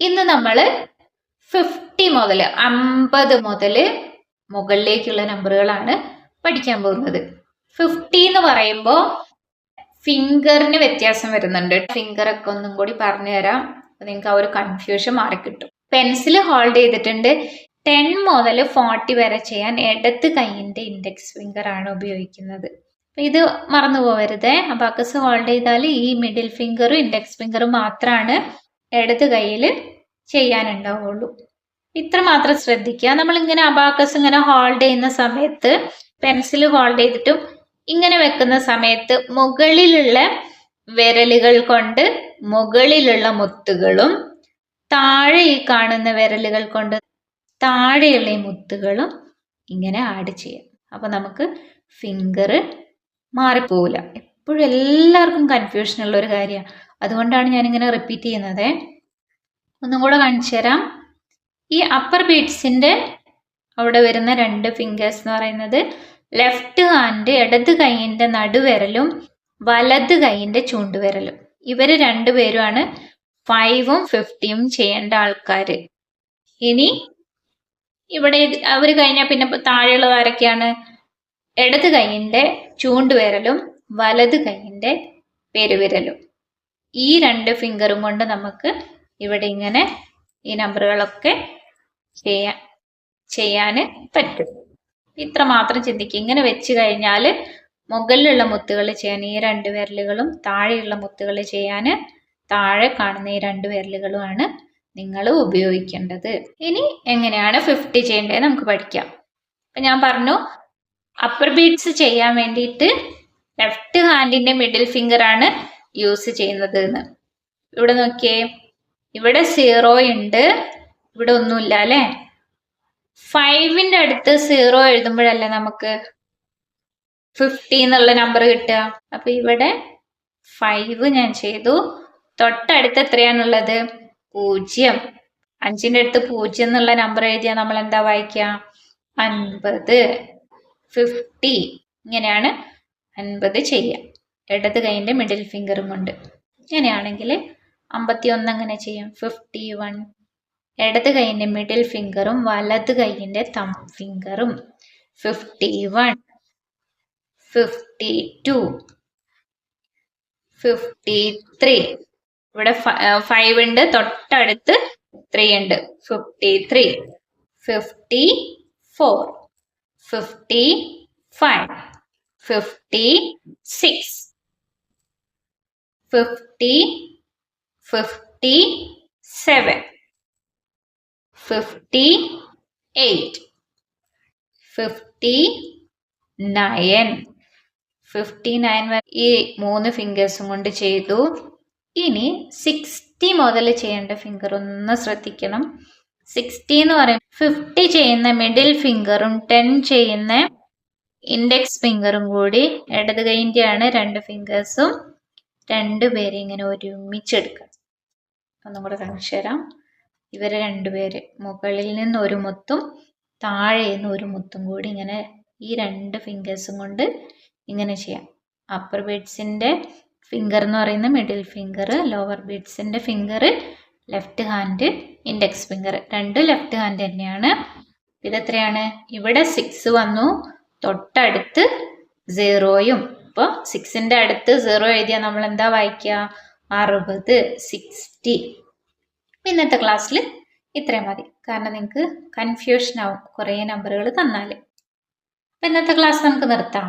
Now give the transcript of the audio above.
ഇന്ന് നമ്മൾ ഫിഫ്റ്റി മുതൽ അമ്പത് മുതൽ മുകളിലേക്കുള്ള നമ്പറുകളാണ് പഠിക്കാൻ പോകുന്നത്. ഫിഫ്റ്റി എന്ന് പറയുമ്പോൾ ഫിംഗറിന് വ്യത്യാസം വരുന്നുണ്ട്. ഫിംഗർ ഒക്കെ ഒന്നും കൂടി പറഞ്ഞു തരാം. നിങ്ങൾക്ക് ആ ഒരു കൺഫ്യൂഷൻ മാറിക്കിട്ടും. പെൻസിൽ ഹോൾഡ് ചെയ്തിട്ടുണ്ട്. ടെൻ മുതൽ ഫോർട്ടി വരെ ചെയ്യാൻ ഇടത്ത് കൈയിന്റെ ഇൻഡെക്സ് ഫിംഗർ ആണ് ഉപയോഗിക്കുന്നത്. ഇത് മറന്നു പോകരുത് അബാക്കസ് ഹോൾഡ് ചെയ്താൽ ഈ മിഡിൽ ഫിംഗറും ഇൻഡെക്സ് ഫിംഗറും മാത്രമാണ് ഇടത് കയ്യിൽ ചെയ്യാനുണ്ടാവുള്ളൂ. ഇത്ര മാത്രം ശ്രദ്ധിക്കുക. നമ്മൾ ഇങ്ങനെ അബാക്കസ് ഇങ്ങനെ ഹോൾഡ് ചെയ്യുന്ന സമയത്ത് പെൻസിൽ ഹോൾഡ് ചെയ്തിട്ടും ഇങ്ങനെ വെക്കുന്ന സമയത്ത് മുകളിലുള്ള വിരലുകൾ കൊണ്ട് മുകളിലുള്ള മുത്തുകളും താഴെ ഈ കാണുന്ന വിരലുകൾ കൊണ്ട് താഴെയുള്ള ഈ മുത്തുകളും ഇങ്ങനെ ആഡ് ചെയ്യാം. അപ്പൊ നമുക്ക് ഫിംഗർ മാറിപ്പോവില്ല എപ്പോഴും എല്ലാവർക്കും കൺഫ്യൂഷൻ ഉള്ള ഒരു കാര്യമാണ്. അതുകൊണ്ടാണ് ഞാനിങ്ങനെ റിപ്പീറ്റ് ചെയ്യുന്നത്. ഒന്നും കൂടെ കാണിച്ചു തരാം. ഈ അപ്പർ ബീഡ്സിന്റെ അവിടെ വരുന്ന രണ്ട് ഫിംഗേഴ്സ് എന്ന് പറയുന്നത് ലെഫ്റ്റ് ഹാൻഡ് ഇടത് കൈയിന്റെ നടുവിരലും വലത് കൈയിന്റെ ചൂണ്ടുവിരലും. ഇവർ രണ്ടുപേരുമാണ് ഫൈവും ഫിഫ്റ്റിയും ചെയ്യേണ്ട ആൾക്കാർ ഇനി ഇവിടെ അവർ കഴിഞ്ഞാൽ പിന്നെ താഴെയുള്ളത് ആരൊക്കെയാണ്? ഇടത് കൈയിന്റെ ചൂണ്ടുവിരലും വലത് കൈയിന്റെ പെരുവിരലും. ഈ രണ്ട് ഫിംഗറും കൊണ്ട് നമുക്ക് ഇവിടെ ഇങ്ങനെ ഈ നമ്പറുകളൊക്കെ ചെയ്യാൻ ചെയ്യാൻ പറ്റും. ഇത്ര മാത്രം ചിന്തിക്കുക ഇങ്ങനെ വെച്ച് കഴിഞ്ഞാൽ മുകളിലുള്ള മുത്തുകൾ ചെയ്യാൻ ഈ രണ്ട് വിരലുകളും താഴെയുള്ള മുത്തുകൾ ചെയ്യാൻ താഴെ കാണുന്ന ഈ രണ്ട് വിരലുകളുമാണ് നിങ്ങൾ ഉപയോഗിക്കേണ്ടത്. ഇനി എങ്ങനെയാണ് ഫിഫ്റ്റി ചെയ്യേണ്ടത് നമുക്ക് പഠിക്കാം. അപ്പം ഞാൻ പറഞ്ഞു അപ്പർ ബീഡ്സ് ചെയ്യാൻ വേണ്ടിയിട്ട് ലെഫ്റ്റ് ഹാൻഡിന്റെ മിഡിൽ ഫിംഗറാണ് യൂസ് ചെയ്യുന്നത് എന്ന് ഇവിടെ നോക്കിയേ. ഇവിടെ സീറോ ഉണ്ട്. ഇവിടെ ഒന്നുമില്ല അല്ലേ? ഫൈവിന്റെ അടുത്ത് സീറോ എഴുതുമ്പോഴല്ലേ നമുക്ക് ഫിഫ്റ്റി എന്നുള്ള നമ്പർ കിട്ടുക. അപ്പൊ ഇവിടെ ഫൈവ് ഞാൻ ചെയ്തു. തൊട്ടടുത്ത് എത്രയാണുള്ളത്? പൂജ്യം. അഞ്ചിന്റെ അടുത്ത് പൂജ്യം എന്നുള്ള നമ്പർ എഴുതിയാൽ നമ്മൾ എന്താ വായിക്കുക? അൻപത്. ഫിഫ്റ്റി ഇങ്ങനെയാണ് അൻപത് ചെയ്യുക. ഇടത് കൈന്റെ മിഡിൽ ഫിംഗറും ഉണ്ട്. ഇങ്ങനെയാണെങ്കിൽ അമ്പത്തി ഒന്ന് അങ്ങനെ ചെയ്യാം. ഫിഫ്റ്റി വൺ ഇടത് കൈയിന്റെ മിഡിൽ ഫിംഗറും വലത് കൈയിന്റെ thumb ഫിംഗറും fifty one fifty two fifty three ഇവിടെ ഫൈവ് ഉണ്ട്. തൊട്ടടുത്ത് ത്രീ ഉണ്ട്. Fifty three fifty four fifty five fifty six fifty fifty seven fifty eight fifty nine fifty nine വരെ ഈ മൂന്ന് ഫിംഗേഴ്സും കൊണ്ട് ചെയ്തു. ഇനി സിക്സ്റ്റി മുതൽ ചെയ്യേണ്ട ഫിംഗർ ഒന്ന് ശ്രദ്ധിക്കണം. സിക്സ്റ്റി എന്ന് പറയുന്നത് ഫിഫ്റ്റി ചെയ്യുന്ന മിഡിൽ ഫിംഗറും ടെൻ ചെയ്യുന്ന ഇൻഡെക്സ് ഫിംഗറും കൂടി ഇടത് കൈന്റെയാണ് രണ്ട് ഫിംഗേഴ്സും രണ്ടുപേരെ ഇങ്ങനെ ഒരുമിച്ചെടുക്കുക ഒന്നും കൂടെ കാണിച്ചു തരാം ഇവരെ രണ്ടുപേര് മുകളിൽ നിന്ന് ഒരു മുത്തും താഴെ നിന്ന് ഒരു മുത്തും കൂടി ഇങ്ങനെ ഈ രണ്ട് ഫിംഗേഴ്സും കൊണ്ട് ഇങ്ങനെ ചെയ്യാം. അപ്പർ ബീഡ്സിന്റെ ഫിംഗർ എന്ന് പറയുന്ന middle finger lower ബീഡ്സിന്റെ finger left hand index finger രണ്ട് ലെഫ്റ്റ് ഹാൻഡ് തന്നെയാണ്. ഇതെത്രയാണ്? ഇവിടെ സിക്സ് വന്നു. തൊട്ടടുത്ത് സീറോയും ഇപ്പോൾ സിക്സിന്റെ അടുത്ത് സീറോ എഴുതിയാൽ നമ്മൾ എന്താ വായിക്കുക അറുപത് സിക്സ്റ്റി ഇന്നത്തെ ക്ലാസ്സിൽ ഇത്രയും മതി. കാരണം നിങ്ങൾക്ക് കൺഫ്യൂഷൻ ആവും കുറേ നമ്പറുകൾ തന്നാൽ അപ്പം ഇന്നത്തെ ക്ലാസ് നമുക്ക് നിർത്താം.